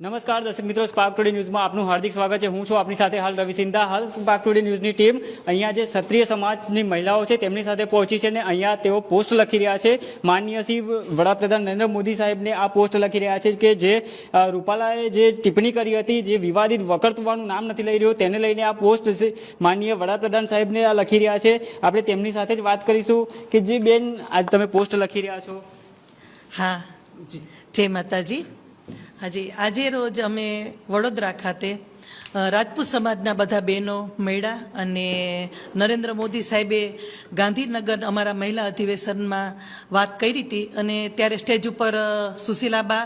નમસ્કાર દર્શક મિત્રો. સ્પાર્ક ટુડે ન્યૂઝમાં આપનું હાર્દિક સ્વાગત છે. હું છું આપની સાથે હાલ રવિ સિંધા. હાલ સ્પાર્ક ટુડે ન્યૂઝની ટીમ અહીંયા જે ક્ષત્રિય સમાજની મહિલાઓ છે તેમની સાથે પહોંચી છે અને અહીંયા તેઓ પોસ્ટ લખી રહ્યા છે. માનનીય શ્રી વડાપ્રધાન નરેન્દ્ર મોદી સાહેબને આ પોસ્ટ લખી રહ્યા છે કે જે રૂપાલાએ જે ટિપ્પણી કરી હતી જે વિવાદિત વકર્તવાનું નામ નથી લઈ રહ્યું તેને લઈને આ પોસ્ટ છે માનનીય વડાપ્રધાન સાહેબને આ લખી રહ્યા છે. આપણે તેમની સાથે જ વાત કરીશું કે જે બેન આજ તમે પોસ્ટ લખી રહ્યા છો. હા. જય માતાજી. હાજી આજે રોજ અમે વડોદરા ખાતે રાજપૂત સમાજના બધા બહેનો મળ્યા અને નરેન્દ્ર મોદી સાહેબે ગાંધીનગર અમારા મહિલા અધિવેશનમાં વાત કરી હતી અને ત્યારે સ્ટેજ ઉપર સુશીલાબા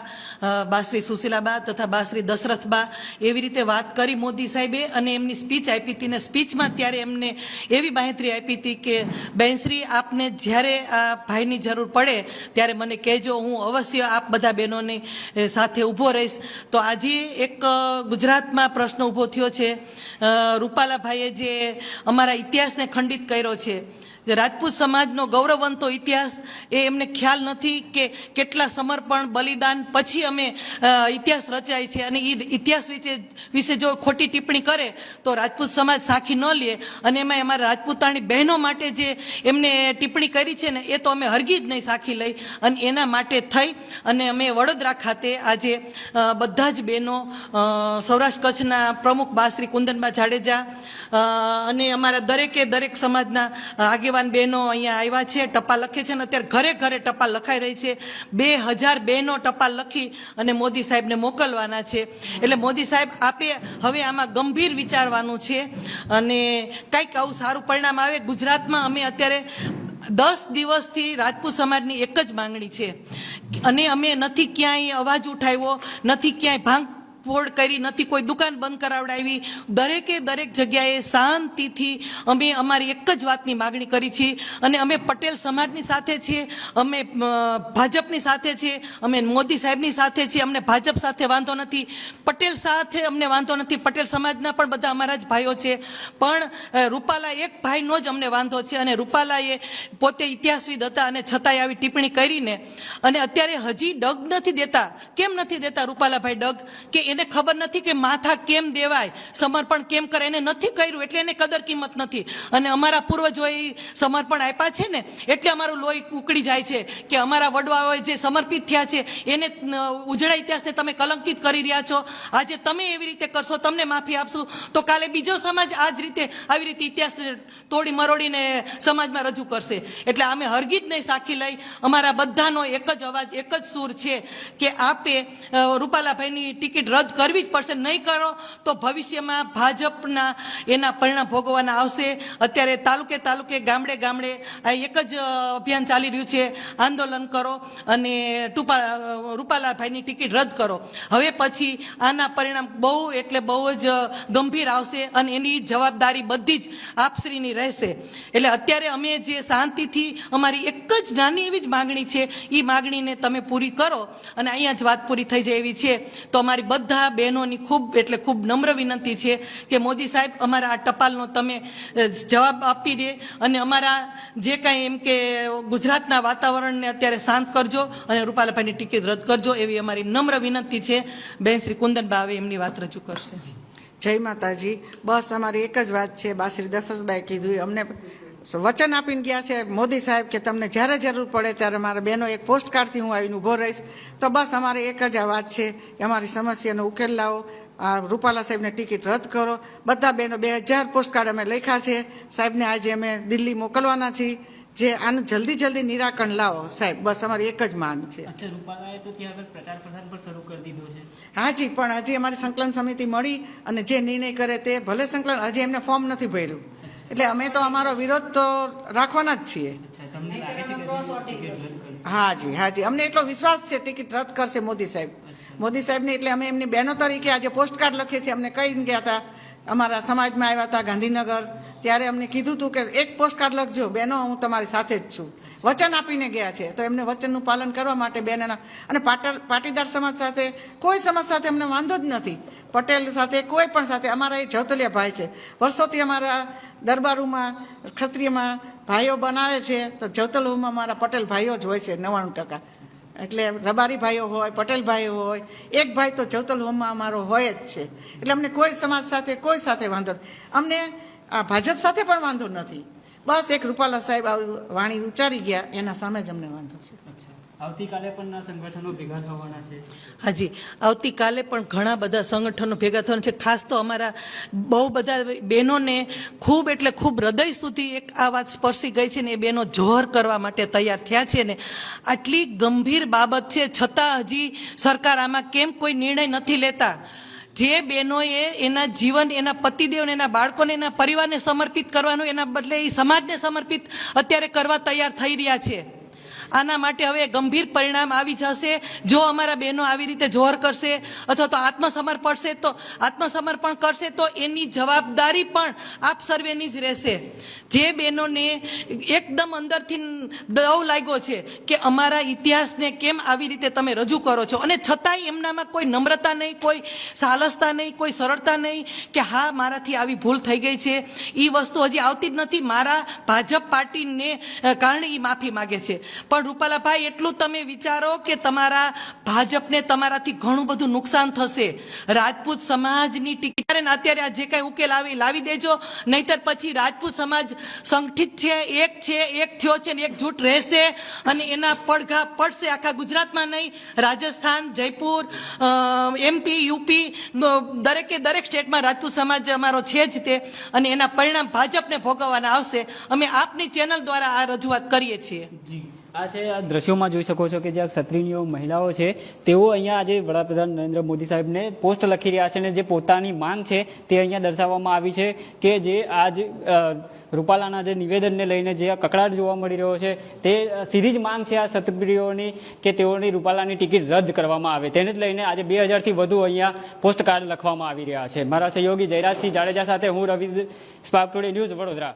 બાશ્રી સુશીલાબા તથા બાશ્રી દશરથબા એવી રીતે વાત કરી મોદી સાહેબે અને એમની સ્પીચ આપી હતી ને સ્પીચમાં ત્યારે એમને એવી બાહેંધરી આપી હતી કે બહેનશ્રી આપને જ્યારે આ ભાઈની જરૂર પડે ત્યારે મને કહેજો, હું અવશ્ય આપ બધા બહેનોની સાથે ઊભો રહીશ. તો આજે એક ગુજરાતમાં પ્રશ્ન ઊભો થયો છે. રૂપાલાભાઈએ જે અમારા ઇતિહાસને ખંડિત કર્યો છે રાજપૂત સમાજનો ગૌરવવંતો ઇતિહાસ, એ એમને ખ્યાલ નથી કે કેટલા સમર્પણ, બલિદાન પછી અમે ઇતિહાસ રચાય છે. અને એ ઇતિહાસ વિશે વિશે જો ખોટી ટિપ્પણી કરે, તો રાજપૂત સમાજ સાખી ન લે. અને એમાં અમારા રાજપૂતાણી બહેનો માટે જે એમને ટિપ્પણી કરી છે ને, એ તો અમે હરગી જ નહીં સાખી લઈ. અને એના માટે થઈ, અને અમે વડોદરા ખાતે આજે બધા જ બહેનો સૌરાષ્ટ્ર કચ્છના પ્રમુખ બા શ્રી કુંદનબા જાડેજા અને અમારા દરેકે દરેક સમાજના આગેવાન બહેનો અહીંયા આવ્યા છે ટપાલ લખે છે અને અત્યારે ઘરે ઘરે ટપાલ લખાઈ રહી છે. બે હજાર બહેનો ટપાલ લખી અને મોદી સાહેબને મોકલવાના છે. એટલે મોદી સાહેબ, આપે હવે આમાં ગંભીર વિચારવાનું છે અને કંઈક આવું સારું પરિણામ આવે. ગુજરાતમાં અમે અત્યારે દસ દિવસથી રાજપૂત સમાજની એક જ માંગણી છે. અને અમે નથી ક્યાંય અવાજ ઉઠાવ્યો, નથી ક્યાંય ભાંગ ફોડ કરી નથી, કોઈ દુકાન બંધ કરાવડાવી. દરેકે દરેક જગ્યાએ શાંતિથી અમે અમારી એક જ વાતની માગણી કરી છે. અને અમે પટેલ સમાજની સાથે છીએ, અમે ભાજપની સાથે છીએ, અમે મોદી સાહેબની સાથે છીએ, અમને ભાજપ સાથે વાંધો નથી. પટેલ સાથે અમને વાંધો નથી, પટેલ સમાજના પણ બધા અમારા જ ભાઈઓ છે. પણ રૂપાલા એક ભાઈનો જ અમને વાંધો છે અને રૂપાલાએ પોતે ઇતિહાસવિદ હતા અને છતાંય આવી ટિપ્પણી કરીને અને અત્યારે હજી ડગ નથી દેતા. કેમ નથી દેતા રૂપાલાભાઈ ડગ? કે એને ખબર નથી કે માથા કેમ દેવાય, સમર્પણ કેમ કરે એને નથી કર્યું, એટલે એને કદર કિંમત નથી. અને અમારા પૂર્વજોએ સમર્પણ આપ્યા છે ને, એટલે અમારું લોહી ઉકળી જાય છે કે અમારા વડવાઓએ જે સમર્પિત થયા છે, એને ઉજળા ઇતિહાસને તમે કલંકિત કરી રહ્યા છો. આજે તમે એવી રીતે કરશો, તમને માફી આપશું. તો કાલે બીજો સમાજ આ જ રીતે આવી રીતે ઇતિહાસને તોડી મરોડીને સમાજમાં રજૂ કરશે. એટલે અમે હરગીજ નહીં સાખી લઈ, અમારા બધાનો એક જ અવાજ, એક જ સૂર છે કે આપે રૂપાલાભાઈની ટિકિટ રદ કરવી જ પડશે. નહીં કરો તો ભવિષ્યમાં ભાજપના એના પરિણામ ભોગવવાના આવશે. અત્યારે તાલુકે તાલુકે, ગામડે ગામડે આ એક જ અભિયાન ચાલી રહ્યું છે. આંદોલન કરો અને ટુપા રૂપાલાભાઈની ટિકિટ રદ કરો. હવે પછી આના પરિણામ બહુ એટલે બહુ જ ગંભીર આવશે અને એની જવાબદારી બધી જ આપશ્રીની રહેશે. એટલે અત્યારે અમે જે શાંતિથી અમારી એક જ નાની એવી જ માગણી છે. એ માગણીને તમે પૂરી કરો અને અહીંયા જ વાત પૂરી થઈ જાય એવી છે. તો અમારી બધા બહેનોની ખૂબ, એટલે ખૂબ નમ્ર વિનંતી છે કે મોદી સાહેબ, અમારા આ ટપાલનો તમે જવાબ આપી દે અને અમારા જે કાંઈ એમ કે ગુજરાતના વાતાવરણને અત્યારે શાંત કરજો અને રૂપાલાભાઈની ટિકિટ રદ કરજો એવી અમારી નમ્ર વિનંતી છે. બેન શ્રી કુંદનબા હવે એમની વાત રજૂ કરશે. જય માતાજી. બસ અમારી એક જ વાત છે. બાશ્રી દશરથભાઈ કીધું અમને વચન આપીને ગયા છે મોદી સાહેબ કે તમને જ્યારે જરૂર પડે ત્યારે મારા બહેનો એક પોસ્ટ કાર્ડથી હું આવીને ઊભો રહીશ. તો બસ અમારે એક જ આ વાત છે કે અમારી સમસ્યાનો ઉકેલ લાવો. આ રૂપાલા સાહેબને ટિકિટ રદ કરો. બધા બહેનો બે હજાર પોસ્ટકાર્ડ અમે લખ્યા છે. સાહેબને આજે અમે દિલ્હી મોકલવાના છીએ. જે આનું જલ્દી જલ્દી નિરાકરણ લાવો સાહેબ. બસ અમારી એક જ માંગ છે. અચ્છા રૂપાલાએ તો ત્યાં આગળ પ્રચાર પ્રસાર પણ શરૂ કરી દીધો છે. હાજી પણ હજી અમારી સંકલન સમિતિ મળી અને જે નિર્ણય કરે તે ભલે સંકલન હજી એમને ફોર્મ નથી ભર્યું. એટલે અમે તો અમારો વિરોધ તો રાખવાના જ છીએ. હાજી હાજી અમને એટલો વિશ્વાસ છે ટિકિટ રદ કરશે મોદી સાહેબ. મોદી સાહેબને એટલે અમે એમની બહેનો તરીકે આજે પોસ્ટકાર્ડ લખીએ છીએ. અમને કહીને ગયા હતા? અમારા સમાજમાં આવ્યા હતા ગાંધીનગર. ત્યારે અમને કીધું હતું કે એક પોસ્ટકાર્ડ લખજો. બહેનો હું તમારી સાથે જ છું. વચન આપીને ગયા છે. તો એમને વચનનું પાલન કરવા માટે બેનના અને પાટલ પાટીદાર સમાજ સાથે કોઈ સમાજ સાથે અમને વાંધો જ નથી. પટેલ સાથે કોઈ પણ સાથે. અમારા એ જવતલિયા ભાઈ છે. વર્ષોથી અમારા દરબારોમાં, ક્ષત્રિયમાં ભાઈઓ બનાવે છે. તો જવતલમાં મારા પટેલ ભાઈઓ જ હોય છે, નવ્વાણું ટકા. એટલે રબારી ભાઈઓ હોય, પટેલ ભાઈઓ હોય, એક ભાઈ તો જોતલ હોમમાં અમારો હોય જ છે. એટલે અમને કોઈ સમાજ સાથે કોઈ સાથે વાંધો. અમને આ ભાજપ સાથે પણ વાંધો નથી. બસ એક રૂપાલા સાહેબ આવું વાણી ઉચ્ચારી ગયા એના સામે જ અમને વાંધો છે. આવતીકાલે પણ સંગઠનો ભેગા થવાના છે? હાજી આવતીકાલે પણ ઘણા બધા સંગઠનો ભેગા થવાના છે. ખાસ તો અમારા બહુ બધા બહેનોને ખૂબ એટલે ખૂબ હૃદય સુધી એક આ વાત સ્પર્શી ગઈ છે ને એ બહેનો જોહર કરવા માટે તૈયાર થયા છે ને આટલી ગંભીર બાબત છે. છતાં હજી સરકાર આમાં કેમ કોઈ નિર્ણય નથી લેતા? જે બહેનોએ એના જીવન, એના પતિદેવને એના બાળકોને, એના પરિવારને સમર્પિત કરવાનું, એના બદલે એ સમાજને સમર્પિત અત્યારે કરવા તૈયાર થઈ રહ્યા છે. આના માટે હવે ગંભીર પરિણામ આવી જશે. જો અમારા બહેનો આવી રીતે જોર કરશે અથવા તો આત્મસમર્પણશે તો, આત્મસમર્પણ કરશે તો એની જવાબદારી પણ આપ સર્વેની જ રહેશે. જે બહેનોને એકદમ અંદરથી દવ લાગ્યો છે કે અમારા ઇતિહાસને કેમ આવી રીતે તમે રજૂ કરો છો? અને છતાંય એમનામાં કોઈ નમ્રતા નહીં, કોઈ સાલસતા નહીં, કોઈ સરળતા નહીં કે હા, મારાથી આવી ભૂલ થઈ ગઈ છે. એ વસ્તુ હજી આવતી જ નથી. મારા ભાજપ પાર્ટીને કારણે એ માફી માગે છે. પણ રૂપાલાભાઈ, એટલું તમે વિચારો કે તમારા ભાજપને તમારાથી ઘણું બધું નુકસાન થશે. રાજપૂત સમાજની ટિકિટ અત્યારે આ જે કાંઈ ઉકેલ આવી, લાવી દેજો. નહીતર પછી રાજપૂત સમાજ સંગઠિત છે, એક છે, એક થયો છે ને એકજૂટ રહેશે અને એના પડઘા પડશે આખા ગુજરાતમાં નહીં. રાજસ્થાન, જયપુર એમપી યુપી દરેકે દરેક સ્ટેટમાં રાજપૂત સમાજ અમારો છે જ તે અને એના પરિણામ ભાજપને ભોગવવાના આવશે. અમે આપની ચેનલ દ્વારા આ રજૂઆત કરીએ છીએ. આ છે, આ દ્રશ્યોમાં જોઈ શકો છો કે જે ક્ષત્રિય મહિલાઓ છે, તેઓ અહીંયા આજે વડાપ્રધાન નરેન્દ્ર મોદી સાહેબને પોસ્ટ લખી રહ્યા છે અને જે પોતાની માંગ છે તે અહીંયા દર્શાવવામાં આવી છે કે જે આજ રૂપાલાના જે નિવેદનને લઈને જે કકડાટ જોવા મળી રહ્યો છે, તે સીધી જ માંગ છે આ ક્ષત્રિયોની કે તેઓની રૂપાલાની ટિકિટ રદ કરવામાં આવે. તેને જ લઈને આજે બે હજારથી વધુ અહીંયા પોસ્ટકાર્ડ લખવામાં આવી રહ્યા છે. મારા સહયોગી જયરાજસિંહ જાડેજા સાથે હું Ravi spark today news Vadodara.